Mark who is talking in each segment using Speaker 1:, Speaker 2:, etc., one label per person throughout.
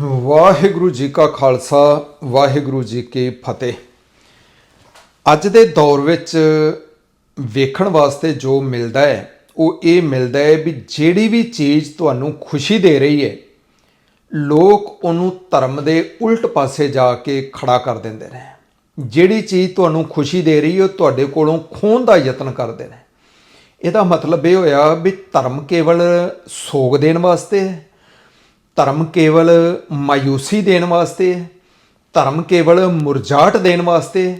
Speaker 1: ਵਾਹਿਗੁਰੂ ਜੀ ਕਾ ਖਾਲਸਾ, ਵਾਹਿਗੁਰੂ ਜੀ ਕੀ ਫਤਿਹ। ਅੱਜ ਦੇ ਦੌਰ ਵਿੱਚ ਵੇਖਣ ਵਾਸਤੇ ਜੋ ਮਿਲਦਾ ਹੈ, ਉਹ ਇਹ ਮਿਲਦਾ ਹੈ ਵੀ ਜਿਹੜੀ ਵੀ ਚੀਜ਼ ਤੁਹਾਨੂੰ ਖੁਸ਼ੀ ਦੇ ਰਹੀ ਹੈ, ਲੋਕ ਉਹਨੂੰ ਧਰਮ ਦੇ ਉਲਟ ਪਾਸੇ ਜਾ ਕੇ ਖੜਾ ਕਰ ਦਿੰਦੇ ਨੇ। ਜਿਹੜੀ ਚੀਜ਼ ਤੁਹਾਨੂੰ ਖੁਸ਼ੀ ਦੇ ਰਹੀ ਹੈ, ਉਹ ਤੁਹਾਡੇ ਕੋਲੋਂ ਖੋਹਣ ਦਾ ਯਤਨ ਕਰਦੇ ਨੇ। ਇਹਦਾ ਮਤਲਬ ਇਹ ਹੋਇਆ ਵੀ ਧਰਮ ਕੇਵਲ ਸੋਗ ਦੇਣ ਵਾਸਤੇ ਹੈ ਧਰਮ ਕੇਵਲ ਮਾਯੂਸੀ ਦੇਣ ਵਾਸਤੇ ਹੈ, ਧਰਮ ਕੇਵਲ ਮੁਰਝਾਟ ਦੇਣ ਵਾਸਤੇ ਹੈ,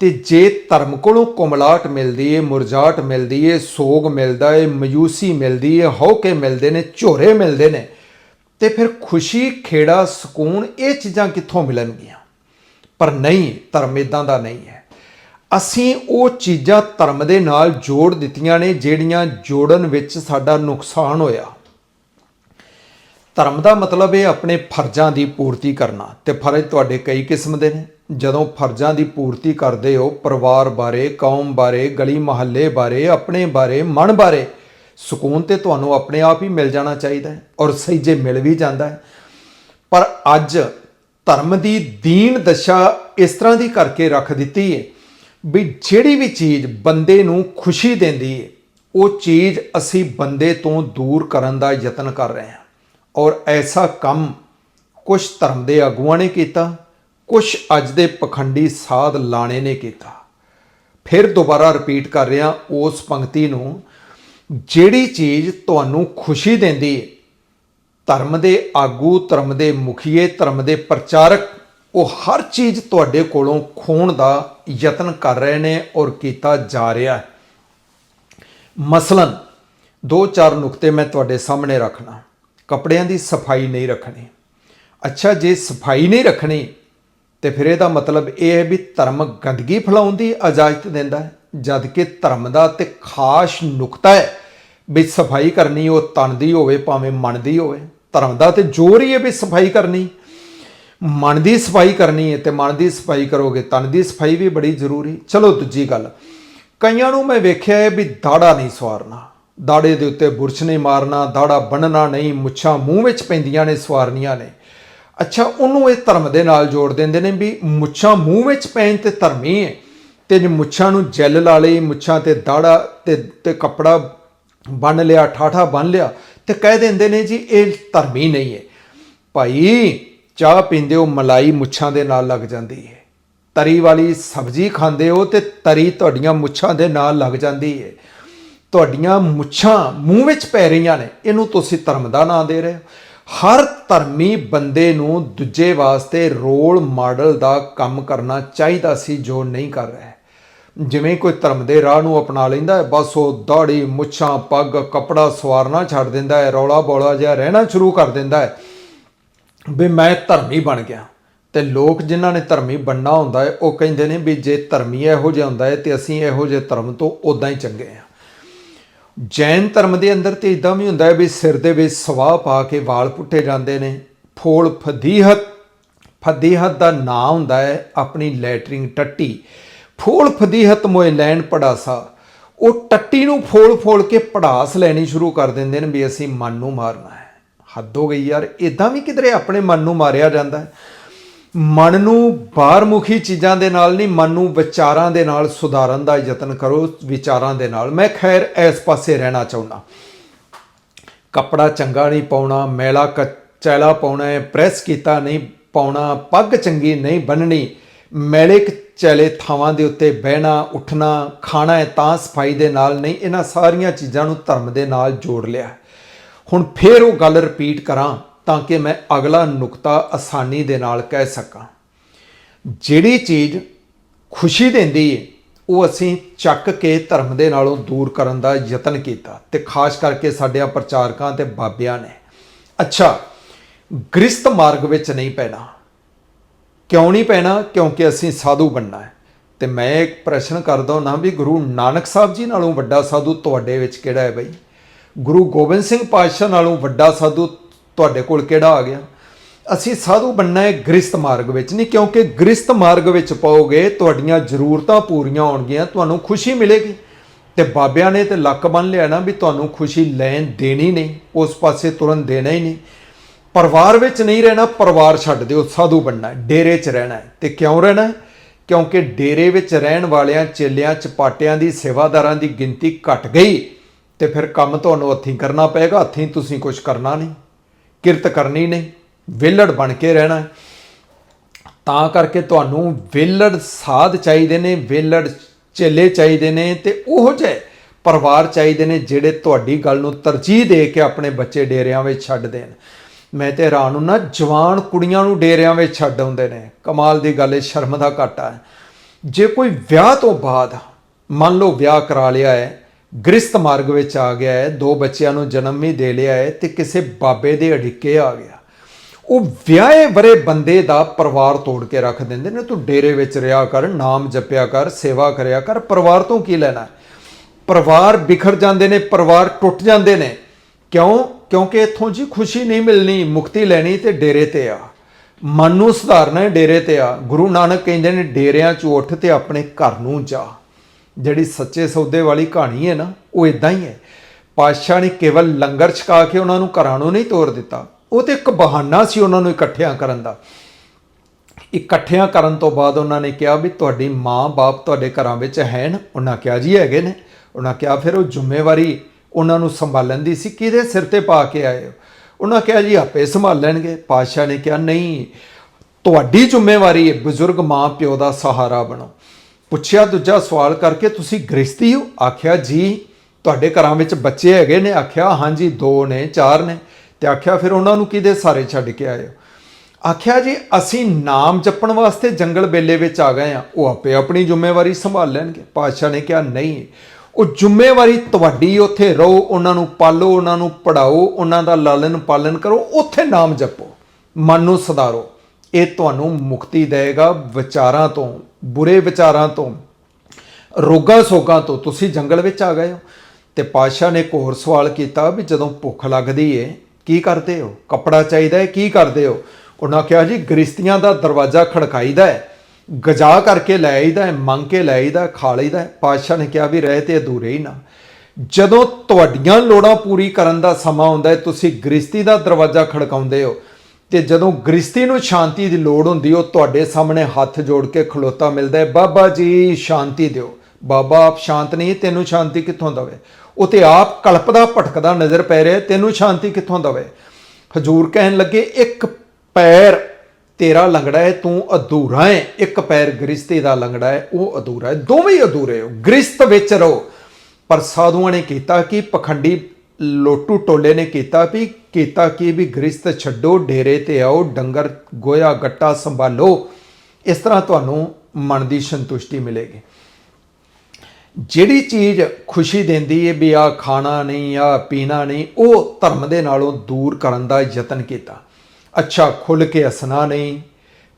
Speaker 1: ਤੇ ਜੇ ਧਰਮ ਕੋਲੋਂ ਕੁਮਲਾਟ ਮਿਲਦੀ ਏ, ਮੁਰਝਾਟ ਮਿਲਦੀ ਏ, ਸੋਗ ਮਿਲਦਾ ਏ, ਮਾਯੂਸੀ ਮਿਲਦੀ ਏ ਹੌਕੇ ਮਿਲਦੇ ਨੇ, ਝੋਰੇ ਮਿਲਦੇ ਨੇ, ਤੇ ਫਿਰ ਖੁਸ਼ੀ, ਖੇੜਾ, ਸਕੂਨ ਇਹ ਚੀਜ਼ਾਂ ਕਿੱਥੋਂ ਮਿਲਣਗੀਆਂ? ਪਰ ਨਹੀਂ, ਧਰਮ ਇਦਾਂ ਦਾ ਨਹੀਂ ਹੈ। ਅਸੀਂ ਉਹ ਚੀਜ਼ਾਂ ਧਰਮ ਦੇ ਨਾਲ ਜੋੜ ਦਿੱਤੀਆਂ ਨੇ ਜਿਹੜੀਆਂ ਜੋੜਨ ਵਿੱਚ ਸਾਡਾ ਨੁਕਸਾਨ ਹੋਇਆ। ਧਰਮ ਦਾ ਮਤਲਬ ਹੈ ਆਪਣੇ ਫਰਜ਼ਾਂ ਦੀ ਪੂਰਤੀ ਕਰਨਾ ਤੇ ਫਰਜ਼ ਤੁਹਾਡੇ ਕਈ ਕਿਸਮ ਦੇ ਨੇ। ਜਦੋਂ ਫਰਜ਼ਾਂ ਦੀ ਪੂਰਤੀ ਕਰਦੇ ਹੋ, ਪਰਿਵਾਰ ਬਾਰੇ, ਕੌਮ ਬਾਰੇ, ਗਲੀ ਮੁਹੱਲੇ ਬਾਰੇ, ਆਪਣੇ ਬਾਰੇ, ਮਨ ਬਾਰੇ, ਸਕੂਨ ਤੇ ਤੁਹਾਨੂੰ ਆਪਣੇ ਆਪ ਹੀ ਮਿਲ ਜਾਣਾ ਚਾਹੀਦਾ ਹੈ ਔਰ ਸਹੀ ਜੇ ਮਿਲ ਵੀ ਜਾਂਦਾ ਹੈ। ਪਰ ਅੱਜ ਧਰਮ ਦੀ ਦੀਨ ਦਸ਼ਾ ਇਸ ਤਰ੍ਹਾਂ ਦੀ ਕਰਕੇ ਰੱਖ ਦਿੱਤੀ ਹੈ ਵੀ ਜਿਹੜੀ ਵੀ ਚੀਜ਼ ਬੰਦੇ ਨੂੰ ਖੁਸ਼ੀ ਦਿੰਦੀ ਹੈ ਉਹ ਚੀਜ਼ ਅਸੀਂ ਬੰਦੇ ਤੋਂ ਦੂਰ ਕਰਨ ਦਾ ਯਤਨ ਕਰ ਰਹੇ ਹਾਂ। ਔਰ ਐਸਾ ਕੰਮ ਕੁਝ ਧਰਮ ਦੇ ਆਗੂਆਂ ਨੇ ਕੀਤਾ ਕੁਝ ਅੱਜ ਦੇ ਪਖੰਡੀ ਸਾਧ ਲਾਣੇ ਨੇ ਕੀਤਾ। ਫਿਰ ਦੁਬਾਰਾ ਰਿਪੀਟ ਕਰ ਰਿਹਾ ਉਸ ਪੰਕਤੀ ਨੂੰ, ਜਿਹੜੀ ਚੀਜ਼ ਤੁਹਾਨੂੰ ਖੁਸ਼ੀ ਦਿੰਦੀ ਹੈ ਧਰਮ ਦੇ ਆਗੂ, ਧਰਮ ਦੇ ਮੁਖੀਏ, ਧਰਮ ਦੇ ਪ੍ਰਚਾਰਕ, ਉਹ ਹਰ ਚੀਜ਼ ਤੁਹਾਡੇ ਕੋਲੋਂ ਖੋਣ ਦਾ ਯਤਨ ਕਰ ਰਹੇ ਨੇ ਔਰ ਕੀਤਾ ਜਾ ਰਿਹਾ ਹੈ। ਮਸਲਨ ਦੋ ਚਾਰ ਨੁਕਤੇ ਮੈਂ ਤੁਹਾਡੇ ਸਾਹਮਣੇ ਰੱਖਣਾ। ਕੱਪੜਿਆਂ ਦੀ ਸਫ਼ਾਈ ਨਹੀਂ ਰੱਖਣੀ। ਅੱਛਾ, ਜੇ ਸਫ਼ਾਈ ਨਹੀਂ ਰੱਖਣੀ, ਤੇ ਫਿਰ ਇਹਦਾ ਮਤਲਬ ਇਹ ਹੈ ਵੀ ਧਰਮ ਗੰਦਗੀ ਫੈਲਾਉਣ ਦੀ ਇਜਾਜ਼ਤ ਦਿੰਦਾ ਹੈ, ਜਦ ਕਿ ਧਰਮ ਦਾ ਤੇ ਖਾਸ ਨੁਕਤਾ ਹੈ ਵੀ ਸਫ਼ਾਈ ਕਰਨੀ, ਉਹ ਤਨ ਦੀ ਹੋਵੇ, ਭਾਵੇਂ ਮਨ ਦੀ ਹੋਵੇ। ਧਰਮ ਦਾ ਤੇ ਜ਼ੋਰ ਹੀ ਹੈ ਵੀ ਸਫ਼ਾਈ ਕਰਨੀ। ਮਨ ਦੀ ਸਫ਼ਾਈ ਕਰਨੀ ਹੈ ਤੇ ਮਨ ਦੀ ਸਫ਼ਾਈ ਕਰੋਗੇ, ਤਨ ਦੀ ਸਫ਼ਾਈ ਵੀ ਬੜੀ ਜ਼ਰੂਰੀ। ਚਲੋ ਦੂਜੀ ਗੱਲ, ਕਈਆਂ ਨੂੰ ਮੈਂ ਵੇਖਿਆ ਹੈ ਵੀ ਦਾੜਾ ਨਹੀਂ ਸਵਾਰਨਾ। ਦਾੜੇ ਦੇ ਉੱਤੇ ਬੁਰਸ਼ ਨਹੀਂ ਮਾਰਨਾ, ਦਾੜਾ ਬੰਨਣਾ ਨਹੀਂ, ਮੁੱਛਾਂ ਮੂੰਹ ਵਿੱਚ ਪੈਂਦੀਆਂ ਨੇ, ਸਵਾਰਨੀਆਂ ਨੇ। ਅੱਛਾ, ਉਹਨੂੰ ਇਹ ਧਰਮ ਦੇ ਨਾਲ ਜੋੜ ਦਿੰਦੇ ਨੇ ਵੀ ਮੁੱਛਾਂ ਮੂੰਹ ਵਿੱਚ ਪੈਣ ਤੇ ਧਰਮੀ ਹੈ। ਤੇ ਜੇ ਮੁੱਛਾਂ ਨੂੰ ਜੈਲ ਲਾ ਲਈ, ਮੁੱਛਾਂ ਤੇ ਦਾੜਾ ਤੇ ਤੇ ਕੱਪੜਾ ਬੰਨ ਲਿਆ, ਠਾਠਾ ਬੰਨ ਲਿਆ, ਤੇ ਕਹਿ ਦਿੰਦੇ ਨੇ ਜੀ, ਇਹ ਧਰਮੀ ਨਹੀਂ ਹੈ। ਭਾਈ, ਚਾਹ ਪੀਂਦੇ ਹੋ, ਮਲਾਈ ਮੁੱਛਾਂ ਦੇ ਨਾਲ ਲੱਗ ਜਾਂਦੀ ਹੈ। ਤਰੀ ਵਾਲੀ ਸਬਜ਼ੀ ਖਾਂਦੇ ਹੋ ਤੇ ਤਰੀ ਤੁਹਾਡੀਆਂ ਮੁੱਛਾਂ ਦੇ ਨਾਲ ਲੱਗ ਜਾਂਦੀ ਹੈ। ਤੁਹਾਡੀਆਂ ਮੁੱਛਾਂ ਮੂੰਹ ਵਿੱਚ ਪੈ ਰਹੀਆਂ ਨੇ, ਇਹਨੂੰ ਤੁਸੀਂ ਧਰਮ ਦਾ ਨਾਂ ਦੇ ਰਹੇ ਹੋ। ਹਰ ਧਰਮੀ ਬੰਦੇ ਨੂੰ ਦੂਜੇ ਵਾਸਤੇ ਰੋਲ ਮਾਡਲ ਦਾ ਕੰਮ ਕਰਨਾ ਚਾਹੀਦਾ ਸੀ ਜੋ ਨਹੀਂ ਕਰ ਰਿਹਾ ਜਿਵੇਂ ਕੋਈ ਧਰਮ ਦੇ ਰਾਹ ਨੂੰ ਅਪਣਾ ਲੈਂਦਾ ਹੈ, ਬਸ ਉਹ ਦਾੜੀ ਮੁੱਛਾਂ, ਪੱਗ, ਕਪੜਾ ਸਵਾਰਨਾ ਛੱਡ ਦਿੰਦਾ ਹੈ, ਰੌਲਾ ਬੋਲਾ ਜਿਹਾ ਰਹਿਣਾ ਸ਼ੁਰੂ ਕਰ ਦਿੰਦਾ ਹੈ ਵੀ ਮੈਂ ਧਰਮੀ ਬਣ ਗਿਆ। ਤੇ ਲੋਕ ਜਿਨ੍ਹਾਂ ਨੇ ਧਰਮੀ ਬਣਨਾ ਹੁੰਦਾ ਹੈ, ਉਹ ਕਹਿੰਦੇ ਨੇ ਵੀ ਜੇ ਧਰਮੀ ਇਹੋ ਜਿਹਾ ਹੁੰਦਾ ਹੈ ਤੇ ਅਸੀਂ ਇਹੋ ਜਿਹੇ ਧਰਮ ਤੋਂ ਉਦਾਂ ਹੀ ਚੰਗੇ ਆ ਜੈਨ ਧਰਮ ਦੇ ਅੰਦਰ ਤੇ ਇਦਾਂ ਵੀ ਹੁੰਦਾ ਹੈ ਵੀ ਸਿਰ ਦੇ ਵਿੱਚ ਸਵਾਹ ਪਾ ਕੇ ਵਾਲ ਪੁੱਟੇ ਜਾਂਦੇ ਨੇ, ਫੋਲ ਫਦੀਹਤ ਫਦੀਹਤ ਦਾ ਨਾਂ ਹੁੰਦਾ ਹੈ ਆਪਣੀ ਲੈਟਰਿੰਗ ਟੱਟੀ। ਫੋਲ ਫਦੀਹਤ ਮੋਏ ਲੈਣ ਪੜਾਸਾ। ਉਹ ਟੱਟੀ ਨੂੰ ਫੋਲ ਫੋਲ ਕੇ ਪੜਾਸ ਲੈਣੀ ਸ਼ੁਰੂ ਕਰ ਦਿੰਦੇ ਨੇ ਵੀ ਅਸੀਂ ਮਨ ਨੂੰ ਮਾਰਨਾ ਹੈ। ਹੱਦ ਹੋ ਗਈ ਯਾਰ ਇਦਾਂ ਵੀ ਕਿਧਰੇ ਆਪਣੇ ਮਨ ਨੂੰ ਮਾਰਿਆ ਜਾਂਦਾ ਹੈ? ਮਨ ਨੂੰ ਬਾਹਰਮੁਖੀ ਚੀਜ਼ਾਂ ਦੇ ਨਾਲ ਨਹੀਂ, ਮਨ ਨੂੰ ਵਿਚਾਰਾਂ ਦੇ ਨਾਲ ਸੁਧਾਰਨ ਦਾ ਯਤਨ ਕਰੋ, ਵਿਚਾਰਾਂ ਦੇ ਨਾਲ। ਮੈਂ ਖੈਰ ਇਸ ਪਾਸੇ ਰਹਿਣਾ ਚਾਹੁੰਦਾ। ਕੱਪੜਾ ਚੰਗਾ ਨਹੀਂ ਪਾਉਣਾ, ਮੈਲਾ ਚੈਲਾ ਪਾਉਣਾ ਹੈ, ਪ੍ਰੈਸ ਕੀਤਾ ਨਹੀਂ ਪਾਉਣਾ, ਪੱਗ ਚੰਗੀ ਨਹੀਂ ਬੰਨਣੀ, ਮੈਲੇ ਚੈਲੇ ਥਾਵਾਂ ਦੇ ਉੱਤੇ ਬਹਿਣਾ, ਉੱਠਣਾ, ਖਾਣਾ ਹੈ ਤਾਂ ਸਫ਼ਾਈ ਦੇ ਨਾਲ ਨਹੀਂ, ਇਹਨਾਂ ਸਾਰੀਆਂ ਚੀਜ਼ਾਂ ਨੂੰ ਧਰਮ ਦੇ ਨਾਲ ਜੋੜ ਲਿਆ। ਹੁਣ ਫੇਰ ਉਹ ਗੱਲ ਰਿਪੀਟ ਕਰਾਂ। ਤਾਂ ਕਿ ਮੈਂ ਅਗਲਾ ਨੁਕਤਾ ਆਸਾਨੀ ਦੇ ਨਾਲ ਕਹਿ ਸਕਾਂ। ਜਿਹੜੀ ਚੀਜ਼ ਖੁਸ਼ੀ ਦਿੰਦੀ ਹੈ ਉਹ ਅਸੀਂ ਚੱਕ ਕੇ ਧਰਮ ਦੇ ਨਾਲੋਂ ਦੂਰ ਕਰਨ ਦਾ ਯਤਨ ਕੀਤਾ ਤੇ ਖਾਸ ਕਰਕੇ ਸਾਡੇ ਪ੍ਰਚਾਰਕਾਂ ਤੇ ਬਾਬਿਆਂ ਨੇ। ਅੱਛਾ ਗ੍ਰਸਤ ਮਾਰਗ ਵਿੱਚ ਨਹੀਂ ਪੈਣਾ। ਕਿਉਂ ਨਹੀਂ ਪੈਣਾ? ਕਿਉਂਕਿ ਅਸੀਂ ਸਾਧੂ ਬਣਨਾ ਹੈ। ਤੇ ਮੈਂ ਇੱਕ ਪ੍ਰਸ਼ਨ ਕਰਦਾ ਹਾਂ ਵੀ ਗੁਰੂ ਨਾਨਕ ਸਾਹਿਬ ਜੀ ਨਾਲੋਂ ਵੱਡਾ ਸਾਧੂ ਤੁਹਾਡੇ ਵਿੱਚ ਕਿਹੜਾ ਹੈ ਬਈ? ਗੁਰੂ ਗੋਬਿੰਦ ਸਿੰਘ ਪਾਤਸ਼ਾਹ ਨਾਲੋਂ ਵੱਡਾ ਸਾਧੂ ਤੁਹਾਡੇ ਕੋਲ ਕਿਹੜਾ ਆ ਗਿਆ? ਅਸੀਂ ਸਾਧੂ ਬਣਨਾ ਹੈ ਗ੍ਰਸਤ ਮਾਰਗ ਵਿੱਚ। ਨਹੀਂ, ਕਿਉਂਕਿ ਗ੍ਰਸਤ ਮਾਰਗ ਵਿੱਚ ਪਾਓਗੇ, ਤੁਹਾਡੀਆਂ ਜ਼ਰੂਰਤਾਂ ਪੂਰੀਆਂ ਹੋਣਗੀਆਂ, ਤੁਹਾਨੂੰ ਖੁਸ਼ੀ ਮਿਲੇਗੀ। ਤੇ ਬਾਬਿਆਂ ਨੇ ਤੇ ਲੱਕ ਬੰਨ ਲਿਆ ਨਾ ਵੀ ਤੁਹਾਨੂੰ ਖੁਸ਼ੀ ਲੈਣ ਦੇਣੀ ਨਹੀਂ, ਉਸ ਪਾਸੇ ਤੁਰਨ ਦੇਣਾ ਹੀ ਨਹੀਂ। ਪਰਿਵਾਰ ਵਿੱਚ ਨਹੀਂ ਰਹਿਣਾ, ਪਰਿਵਾਰ ਛੱਡ ਦਿਓ, ਸਾਧੂ ਬਣਨਾ ਡੇਰੇ 'ਚ ਰਹਿਣਾ ਹੈ। ਤੇ ਕਿਉਂ ਰਹਿਣਾ ਕਿਉਂਕਿ ਡੇਰੇ ਵਿੱਚ ਰਹਿਣ ਵਾਲਿਆਂ, ਚੇਲਿਆਂ, ਚਪਾਟਿਆਂ ਦੀ, ਸੇਵਾਦਾਰਾਂ ਦੀ ਗਿਣਤੀ ਘਟ ਗਈ। ਤੇ ਫਿਰ ਕੰਮ ਤੁਹਾਨੂੰ ਹੱਥੀਂ ਕਰਨਾ ਪਏਗਾ ਹੱਥੀਂ ਤੁਸੀਂ ਕੁਝ ਕਰਨਾ ਨਹੀਂ। ਕਿਰਤ ਕਰਨੀ ਨਹੀਂ, ਵਿਹਲੜ ਬਣ ਕੇ ਰਹਿਣਾ। ਤਾਂ ਕਰਕੇ ਤੁਹਾਨੂੰ ਵਿਹਲੜ ਸਾਧ ਚਾਹੀਦੇ ਨੇ, ਵਿਹਲੜ ਚੇਲੇ ਚਾਹੀਦੇ ਨੇ ਤੇ ਉਹ ਜਿਹੇ ਪਰਿਵਾਰ ਚਾਹੀਦੇ ਨੇ ਜਿਹੜੇ ਤੁਹਾਡੀ ਗੱਲ ਨੂੰ ਤਰਜੀਹ ਦੇ ਕੇ ਆਪਣੇ ਬੱਚੇ ਡੇਰਿਆਂ ਵਿੱਚ ਛੱਡ ਦੇਣ। ਮੈਂ ਤੇ ਹੈਰਾਨ ਹੁੰਨਾ, ਜਵਾਨ ਕੁੜੀਆਂ ਨੂੰ ਡੇਰਿਆਂ ਵਿੱਚ ਛੱਡ ਆਉਂਦੇ ਨੇ। ਕਮਾਲ ਦੀ ਗੱਲ ਹੈ ਸ਼ਰਮ ਦਾ ਘਾਟਾ ਹੈ। ਜੇ ਕੋਈ ਵਿਆਹ ਤੋਂ ਬਾਅਦ ਮੰਨ ਲਓ ਵਿਆਹ ਕਰਾ ਲਿਆ ਹੈ ਗ੍ਰਸਤ ਮਾਰਗ ਵਿੱਚ ਆ ਗਿਆ ਹੈ, ਦੋ ਬੱਚਿਆਂ ਨੂੰ ਜਨਮ ਹੀ ਦੇ ਲਿਆ ਹੈ ਤੇ ਕਿਸੇ ਬਾਬੇ ਦੇ ਅੜਿੱਕੇ ਆ ਗਿਆ। ਉਹ ਵਿਆਹੇ ਬਰੇ ਬੰਦੇ ਦਾ ਪਰਿਵਾਰ ਤੋੜ ਕੇ ਰੱਖ ਦਿੰਦੇ ਨੇ, ਤੂੰ ਡੇਰੇ ਵਿੱਚ ਰਿਹਾ ਕਰ, ਨਾਮ ਜਪਿਆ ਕਰ, ਸੇਵਾ ਕਰਿਆ ਕਰ, ਪਰਿਵਾਰ ਤੋਂ ਕੀ ਲੈਣਾ ਪਰਿਵਾਰ ਬਿਖਰ ਜਾਂਦੇ ਨੇ, ਪਰਿਵਾਰ ਟੁੱਟ ਜਾਂਦੇ ਨੇ। ਕਿਉਂ? ਕਿਉਂਕਿ ਇੱਥੋਂ ਜੀ ਖੁਸ਼ੀ ਨਹੀਂ ਮਿਲਣੀ, ਮੁਕਤੀ ਲੈਣੀ ਤੇ ਡੇਰੇ ਤੇ ਆ। ਮਨ ਨੂੰ ਸੁਧਾਰਨਾ ਡੇਰੇ ਤੇ ਆ। ਗੁਰੂ ਨਾਨਕ ਕਹਿੰਦੇ ਨੇ, ਡੇਰਿਆਂ 'ਚ ਉੱਠ ਤੇ ਆਪਣੇ ਘਰ ਨੂੰ ਜਾ। ਜਿਹੜੀ ਸੱਚੇ ਸੌਦੇ ਵਾਲੀ ਕਹਾਣੀ ਹੈ ਨਾ, ਉਹ ਇਦਾਂ ਹੀ ਹੈ। ਪਾਤਸ਼ਾਹ ਨੇ ਕੇਵਲ ਲੰਗਰ ਛਕਾ ਕੇ ਉਹਨਾਂ ਨੂੰ ਘਰਾਂ ਨੂੰ ਨਹੀਂ ਤੋਰ ਦਿੱਤਾ। ਉਹ ਤੇ ਇੱਕ ਬਹਾਨਾ ਸੀ ਉਹਨਾਂ ਨੂੰ ਇਕੱਠਿਆਂ ਕਰਨ ਦਾ। ਇਕੱਠਿਆਂ ਕਰਨ ਤੋਂ ਬਾਅਦ ਉਹਨਾਂ ਨੇ ਕਿਹਾ ਵੀ ਤੁਹਾਡੀ ਮਾਂ-ਬਾਪ ਤੁਹਾਡੇ ਘਰਾਂ ਵਿੱਚ ਹੈ ਨਾ ਉਹਨਾਂ ਕਿਹਾ, ਜੀ ਹੈਗੇ ਨੇ। ਉਹਨਾਂ ਕਿਹਾ, ਫਿਰ ਉਹ ਜ਼ਿੰਮੇਵਾਰੀ ਉਹਨਾਂ ਨੂੰ ਸੰਭਾਲਣ ਦੀ ਸੀ। ਕਿਹਦੇ ਸਿਰ ਤੇ ਪਾ ਕੇ ਆਏ ਹੋ? ਉਹਨਾਂ ਕਿਹਾ, ਜੀ ਆਪੇ ਸੰਭਾਲ ਲੈਣਗੇ। ਪਾਤਸ਼ਾਹ ਨੇ ਕਿਹਾ, ਨਹੀਂ, ਤੁਹਾਡੀ ਜ਼ਿੰਮੇਵਾਰੀ ਹੈ ਬਜ਼ੁਰਗ ਮਾਂ ਪਿਓ ਦਾ ਸਹਾਰਾ ਬਣੋ। ਪੁੱਛਿਆ ਦੂਜਾ ਸਵਾਲ ਕਰਕੇ ਤੁਸੀਂ ਗ੍ਰਸਤੀ ਹੋ? ਆਖਿਆ, ਜੀ, ਤੁਹਾਡੇ ਘਰਾਂ ਵਿੱਚ ਬੱਚੇ ਹੈਗੇ ਨੇ। ਆਖਿਆ, ਹਾਂਜੀ, ਦੋ ਨੇ, ਚਾਰ ਨੇ। ਤੇ ਆਖਿਆ, ਫਿਰ ਉਹਨਾਂ ਨੂੰ ਕਿਹਦੇ ਸਾਰੇ ਛੱਡ ਕੇ ਆਏ ਹੋ? ਆਖਿਆ, ਜੀ, ਅਸੀਂ ਨਾਮ ਜਪਣ ਵਾਸਤੇ ਜੰਗਲ ਬੇਲੇ ਵਿੱਚ ਆ ਗਏ ਆ ਉਹ ਆਪੇ ਆਪਣੀ ਜ਼ਿੰਮੇਵਾਰੀ ਸੰਭਾਲ ਲੈਣਗੇ। ਪਾਤਸ਼ਾਹ ਨੇ ਕਿਹਾ, ਨਹੀਂ, ਉਹ ਜ਼ਿੰਮੇਵਾਰੀ ਤੁਹਾਡੀ ਉੱਥੇ ਰਹੋ। ਉਹਨਾਂ ਨੂੰ ਪਾਲੋ, ਉਹਨਾਂ ਨੂੰ ਪੜਾਓ ਉਹਨਾਂ ਦਾ ਲਾਲਨ ਪਾਲਨ ਕਰੋ। ਉੱਥੇ ਨਾਮ ਜਪੋ। ਮਨ ਨੂੰ ਸੁਧਾਰੋ। ਇਹ ਤੁਹਾਨੂੰ ਮੁਕਤੀ ਦੇਵੇਗਾ ਵਿਚਾਰਾਂ ਤੋਂ। ਬੁਰੇ ਵਿਚਾਰਾਂ ਤੋਂ, ਰੋਗਾਂ ਸੋਗਾਂ ਤੋਂ ਤੁਸੀਂ ਜੰਗਲ ਵਿੱਚ ਆ ਗਏ ਹੋ। ਤੇ ਪਾਤਸ਼ਾਹ ਨੇ ਇੱਕ ਹੋਰ ਸਵਾਲ ਕੀਤਾ ਵੀ ਜਦੋਂ ਭੁੱਖ ਲੱਗਦੀ ਏ, ਕੀ ਕਰਦੇ ਹੋ? ਕੱਪੜਾ ਚਾਹੀਦਾ ਹੈ ਕੀ ਕਰਦੇ ਹੋ? ਉਹਨਾਂ ਕਿਹਾ ਜੀ, ਗ੍ਰਿਸ਼ਤੀਆਂ ਦਾ ਦਰਵਾਜ਼ਾ ਖੜਕਾਈਦਾ ਹੈ ਗਜਾ ਕਰਕੇ ਲੈ ਆਈਦਾ ਹੈ ਮੰਗ ਕੇ ਲੈ ਆਈਦਾ ਖਾ ਲਈਦਾ ਹੈ ਪਾਤਸ਼ਾਹ ਨੇ ਕਿਹਾ ਵੀ ਰਹਿ ਤੇ ਅਧੂਰੇ ਹੀ ਨਾ। ਜਦੋਂ ਤੁਹਾਡੀਆਂ ਲੋੜਾਂ ਪੂਰੀ ਕਰਨ ਦਾ ਸਮਾਂ ਆਉਂਦਾ ਹੈ ਤੁਸੀਂ ਗ੍ਰਿਸ਼ਤੀ ਦਾ ਦਰਵਾਜ਼ਾ ਖੜਕਾਉਂਦੇ ਹੋ ਤੇ ਜਦੋਂ ਗ੍ਰਿਸ਼ਤੀ ਨੂੰ ਸ਼ਾਂਤੀ ਦੀ ਲੋੜ ਹੁੰਦੀ, ਉਹ ਤੁਹਾਡੇ ਸਾਹਮਣੇ ਹੱਥ ਜੋੜ ਕੇ ਖਲੋਤਾ ਮਿਲਦਾ ਹੈ। ਬਾਬਾ ਜੀ, ਸ਼ਾਂਤੀ ਦਿਓ। ਬਾਬਾ, ਆਪ ਸ਼ਾਂਤ ਨਹੀਂ, ਤੈਨੂੰ ਸ਼ਾਂਤੀ ਕਿੱਥੋਂ ਦਵੇ? ਉਹ ਤੇ ਆਪ ਕਲਪਦਾ ਭਟਕਦਾ ਨਜ਼ਰ ਪੈ ਰਿਹਾ ਤੈਨੂੰ ਸ਼ਾਂਤੀ ਕਿੱਥੋਂ ਦਵੇ? ਹਜੂਰ ਕਹਿਣ ਲੱਗੇ, ਇੱਕ ਪੈਰ ਤੇਰਾ ਲੰਗੜਾ ਹੈ, ਤੂੰ ਅਧੂਰਾ ਹੈ। ਇੱਕ ਪੈਰ ਗ੍ਰਿਸ਼ਤੀ ਦਾ ਲੰਗੜਾ ਹੈ, ਉਹ ਅਧੂਰਾ ਹੈ। ਦੋਵੇਂ ਹੀ ਅਧੂਰੇ ਹੋ। ਗ੍ਰਿਸ਼ਤ ਵਿੱਚ ਰਹੋ। ਪਰ ਸਾਧੂਆਂ ਨੇ ਕੀਤਾ ਕਿ ਪਖੰਡੀ ਲੋਟੂ ਟੋਲੇ ਨੇ ਕੀਤਾ ਵੀ, ਕੀਤਾ ਕੀ ਵੀ, ਗ੍ਰਿਸ਼ਤ ਛੱਡੋ, ਡੇਰੇ ਤੇ ਆਓ, ਡੰਗਰ ਗੋਇਆ ਗੱਟਾ ਸੰਭਾਲੋ। ਇਸ ਤਰ੍ਹਾਂ ਤੁਹਾਨੂੰ ਮਨ ਦੀ ਸੰਤੁਸ਼ਟੀ ਮਿਲੇਗੀ। ਜਿਹੜੀ ਚੀਜ਼ ਖੁਸ਼ੀ ਦਿੰਦੀ ਹੈ ਵੀ ਆ ਖਾਣਾ ਨਹੀਂ ਆ ਪੀਣਾ ਨਹੀਂ, ਉਹ ਧਰਮ ਦੇ ਨਾਲੋਂ ਦੂਰ ਕਰਨ ਦਾ ਯਤਨ ਕੀਤਾ। ਅੱਛਾ, ਖੁੱਲ ਕੇ ਹੱਸਣਾ ਨਹੀਂ,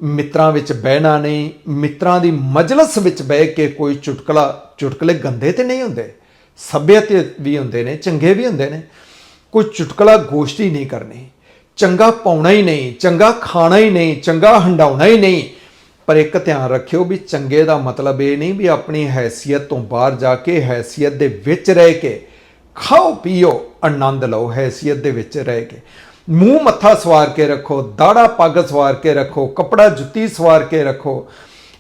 Speaker 1: ਮਿੱਤਰਾਂ ਵਿੱਚ ਬਹਿਣਾ ਨਹੀਂ, ਮਿੱਤਰਾਂ ਦੀ ਮਜਲਿਸ ਵਿੱਚ ਬਹਿ ਕੇ ਕੋਈ ਚੁਟਕਲਾ, ਚੁਟਕਲੇ ਗੰਦੇ ਤੇ ਨਹੀਂ ਹੁੰਦੇ। ਸੱਭਿਅਤ ਵੀ ਹੁੰਦੇ ਨੇ, ਚੰਗੇ ਵੀ ਹੁੰਦੇ ਨੇ। ਕੋਈ ਚੁਟਕਲਾ ਗੋਸ਼ਟੀ ਨਹੀਂ ਕਰਨੀ। ਚੰਗਾ ਪਾਉਣਾ ਹੀ ਨਹੀਂ, ਚੰਗਾ ਖਾਣਾ ਹੀ ਨਹੀਂ, ਚੰਗਾ ਹੰਡਾਉਣਾ ਹੀ ਨਹੀਂ। ਪਰ ਇੱਕ ਧਿਆਨ ਰੱਖਿਓ ਵੀ ਚੰਗੇ ਦਾ ਮਤਲਬ ਇਹ ਨਹੀਂ ਵੀ ਆਪਣੀ ਹੈਸੀਅਤ ਤੋਂ ਬਾਹਰ ਜਾ ਕੇ ਹੈਸੀਅਤ ਦੇ ਵਿੱਚ ਰਹਿ ਕੇ ਖਾਓ, ਪੀਓ, ਆਨੰਦ ਲਓ, ਹੈਸੀਅਤ ਦੇ ਵਿੱਚ ਰਹਿ ਕੇ। ਮੂੰਹ ਮੱਥਾ ਸਵਾਰ ਕੇ ਰੱਖੋ ਦਾੜਾ ਪੱਗ ਸਵਾਰ ਕੇ ਰੱਖੋ, ਕਪੜਾ ਜੁੱਤੀ ਸਵਾਰ ਕੇ ਰੱਖੋ।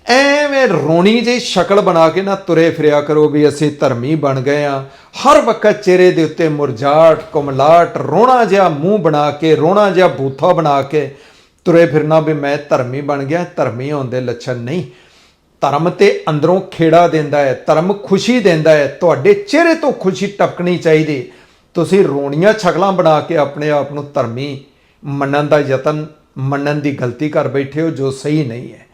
Speaker 1: ਐਵੇਂ ਰੋਣੀ ਜਿਹੀ ਸ਼ਕਲ ਬਣਾ ਕੇ ਨਾ ਤੁਰੇ ਫਿਰਿਆ ਕਰੋ ਵੀ ਅਸੀਂ ਧਰਮੀ ਬਣ ਗਏ ਆ। ਹਰ ਵਕਤ ਚਿਹਰੇ ਦੇ ਉੱਤੇ ਮੁਰਝਾਟ, ਕੁਮਲਾਟ, ਰੋਣਾ ਜਿਹਾ ਮੂੰਹ ਬਣਾ ਕੇ, ਰੋਣਾ ਜਿਹਾ ਬੂਥਾ ਬਣਾ ਕੇ ਤੁਰੇ ਫਿਰਨਾ ਵੀ ਮੈਂ ਧਰਮੀ ਬਣ ਗਿਆ, ਧਰਮੀ ਹੋਣ ਦੇ ਲੱਛਣ ਨਹੀਂ। ਧਰਮ ਤੇ ਅੰਦਰੋਂ ਖੇੜਾ ਦਿੰਦਾ ਹੈ, ਧਰਮ ਖੁਸ਼ੀ ਦਿੰਦਾ ਹੈ, ਤੁਹਾਡੇ ਚਿਹਰੇ ਤੋਂ ਖੁਸ਼ੀ ਟਪਕਣੀ ਚਾਹੀਦੀ। ਤੁਸੀਂ ਰੋਣੀਆਂ ਛਗਲਾਂ ਬਣਾ ਕੇ ਆਪਣੇ ਆਪ ਨੂੰ ਧਰਮੀ ਮੰਨਣ ਦਾ ਯਤਨ, ਮੰਨਣ ਦੀ ਗਲਤੀ ਕਰ ਬੈਠੇ ਹੋ ਜੋ ਸਹੀ ਨਹੀਂ ਹੈ।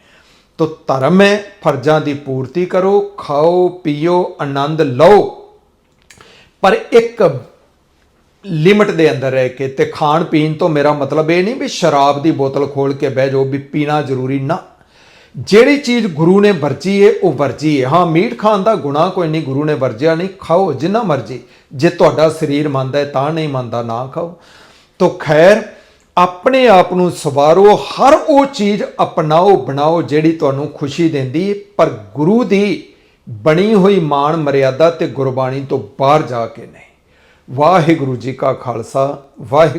Speaker 1: ਤੋ ਧਰਮ ਹੈ, ਫਰਜ਼ਾਂ ਦੀ ਪੂਰਤੀ ਕਰੋ, ਖਾਓ, ਪੀਓ, ਆਨੰਦ ਲਓ। ਪਰ ਇੱਕ ਲਿਮਟ ਦੇ ਅੰਦਰ ਰਹਿ ਕੇ ਤੇ ਖਾਣ ਪੀਣ ਤੋਂ ਮੇਰਾ ਮਤਲਬ ਇਹ ਨਹੀਂ ਵੀ ਸ਼ਰਾਬ ਦੀ ਬੋਤਲ ਖੋਲ ਕੇ ਬਹਿ ਜਾਓ ਵੀ ਪੀਣਾ ਜ਼ਰੂਰੀ ਨਾ। ਜਿਹੜੀ ਚੀਜ਼ ਗੁਰੂ ਨੇ ਵਰਜੀ ਏ, ਉਹ ਵਰਜੀ ਏ। ਹਾਂ, ਮੀਟ ਖਾਣ ਦਾ ਗੁਨਾਹ ਕੋਈ ਨਹੀਂ, ਗੁਰੂ ਨੇ ਵਰਜਿਆ ਨਹੀਂ। ਖਾਓ ਜਿੰਨਾ ਮਰਜ਼ੀ। ਜੇ ਤੁਹਾਡਾ ਸਰੀਰ ਮੰਨਦਾ ਹੈ ਤਾਂ ਨਹੀਂ ਮੰਨਦਾ, ਨਾ ਖਾਓ। ਤੋ ਖੈਰ ਆਪਣੇ ਆਪ ਨੂੰ ਸਵਾਰੋ, ਹਰ ਉਹ ਚੀਜ਼ ਅਪਣਾਓ, ਬਣਾਓ ਜਿਹੜੀ ਤੁਹਾਨੂੰ ਖੁਸ਼ੀ ਦਿੰਦੀ। ਪਰ ਗੁਰੂ ਦੀ ਬਣੀ ਹੋਈ ਮਾਣ, ਮਰਿਆਦਾ ਤੇ ਗੁਰਬਾਣੀ ਤੋਂ ਬਾਹਰ ਜਾ ਕੇ ਨਹੀਂ। ਵਾਹਿਗੁਰੂ ਜੀ ਕਾ ਖਾਲਸਾ, ਵਾਹਿ